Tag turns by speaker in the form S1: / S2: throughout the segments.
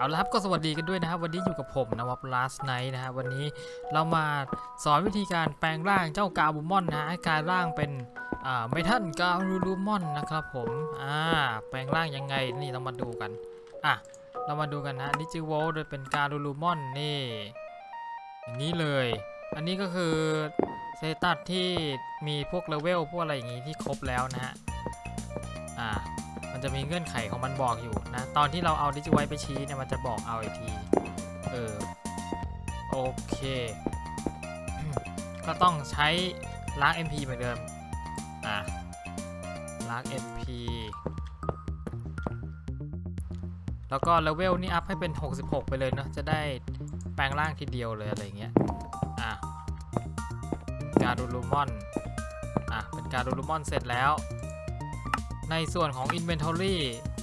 S1: เอาละครับก็สวัสดีกันด้วยนะครับ วันนี้อยู่กับผมนะวับลาสไนท์นะฮะวันนี้เรามาสอนวิธีการแปลงร่างเจ้ากาบูมอนนะฮะให้กลายร่างเป็นอ่าเมทัลกาลูลูมอนนะครับผมอ่าแปลงร่างยังไงนี่เรามาดูกันอะเรามาดูกันนะนิจิโวลโดยเป็นกาลูลูมอนนี่อย่างนี้เลย อันนี้ก็คือเซตัสที่มีพวกเลเวลพวกอะไรอย่างงี้ที่ครบแล้วนะฮะอ่า มันจะมีเงื่อนไขของมันบอกอยู่นะ ตอนที่เราเอาดิจิไวไปชี้เนี่ยมันจะบอกเอาอีกที เออ โอเค ก็ต้องใช้ล้าง MP เหมือนเดิม อะ ล้าง MP แล้วก็เลเวลนี่อัพให้เป็น 66 ไปเลยเนาะ จะได้แปลงร่างทีเดียวเลยอะไรเงี้ย อะ การดูลูมอน อะ เป็นการดูลูมอนเสร็จแล้ว ในส่วนของ Inventory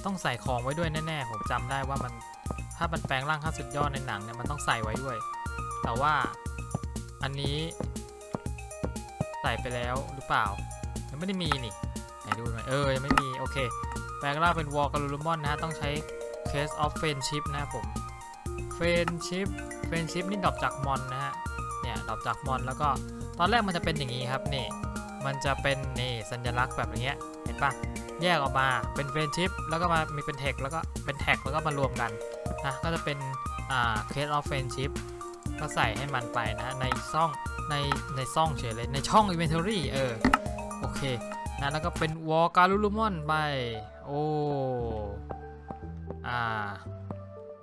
S1: ต้องใส่ของไว้ด้วยแน่ๆ ผมจำได้ว่ามันถ้ามันแปลงร่างขั้นสุดยอดในหนังเนี่ยมันต้องใส่ไว้ด้วย แต่ว่าอันนี้ใส่ไปแล้วหรือเปล่า ยังไม่ได้มีนี่ไหนดูหน่อยเออยังไม่มีโอเค แปลงร่างเป็นวอลก r ลูมอนนะฮะต้องใช้ Case of Friendship นะครับผม Friendship Friendship นี่ดรอปจากมอนนะฮะ เนี่ยดรอปจากมอนแล้วก็ตอนแรกมันจะเป็นอย่างนี้ครับนี่ มันจะเป็นนี่สัญลักษณ์แบบนี้เห็นปะ แยกออกมาเป็นเฟรนชิพแล้วก็มามีเป็นแท็กแล้วก็เป็นแท็กแล้วก็มารวมกันนะก็จะเป็นอ่าเคสออฟเฟรนชิพก็ใส่ให้มันไปนะในซ่องในในซ่องเฉยเลยในช่อง Inventory เออโอเคนะแล้วก็เป็นวอลการูลูมอนไปโอ้อ่า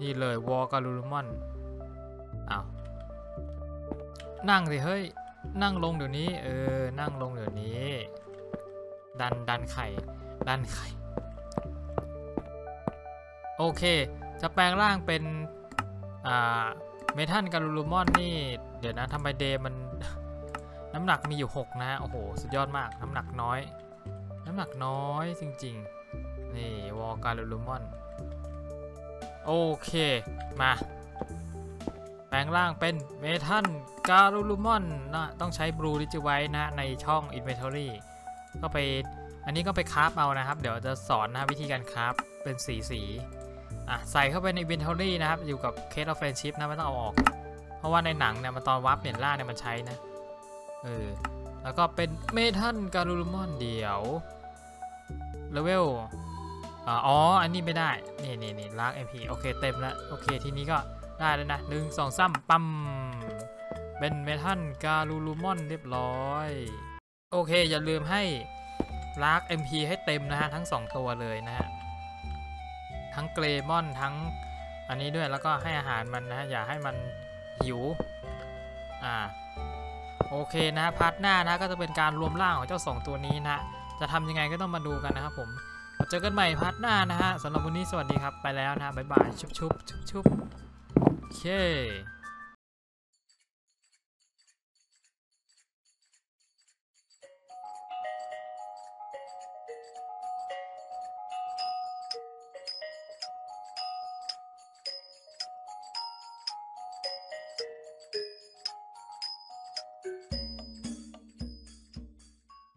S1: นี่เลยวอลการูลูมอนอ้าวนั่งสิเฮ้ยนั่งลงเดี๋ยวนี้เออนั่งลงเดี๋ยวนี้ ดันดันไข่ ดันไข่โอเค จะแปลงร่างเป็น อ่า เมทัลกาลูลูมอนนี่ เดี๋ยวนะทำไมเดมัน น้ำหนักมีอยู่ 6 นะฮะ โอ้โห สุดยอดมาก น้ำหนักน้อย น้ำหนักน้อยจริง ๆ นี่ วอลกาลูลูมอน โอเค มาแปลงร่างเป็นเมทัลกาลูลูมอนนะต้องใช้บลูดิจิไว้นะในช่อง Inventory ก็ไป อันนี้ก็ไปคราฟเอานะครับ เดี๋ยวจะสอนนะวิธีการคราฟเป็นสีสีอะใส่เข้าไปใน inventory นะครับ อยู่กับ case of friendship นะไม่ต้องเอาออก เพราะว่าในหนังเนี่ยมันตอนวับเปลี่ยนล่าเนี่ยมันใช้นะเออแล้วก็เป็นเมทัลการูลมอนเดี๋ยวเลเวลอ๋อ อันนี้ไม่ได้ นี่นี่นี่ลาก MP โอเคเต็มแล้วโอเคทีนี้ก็ได้แล้วนะหนึ่งสองสามปั๊มเป็นเมทัลการูลูมอนเรียบร้อย โอเค อย่าลืมให้ ลาก MP ให้เต็มนะฮะ ทั้ง 2 ตัวเลยนะฮะ ทั้งเกรมอนทั้งอันนี้ด้วยแล้วก็ให้อาหารมันนะฮะ อย่าให้มันหิว อ่า โอเคนะฮะพาร์ทหน้านะก็จะเป็นการรวมร่างของเจ้า 2 ตัวนี้นะจะทำยังไงก็ต้องมาดูกันนะครับผมเจอกันใหม่พาร์ทหน้านะฮะสำหรับวันนี้สวัสดีครับ ไปแล้วนะบ๊ายบาย ชุบชุบชุบชุบโอเค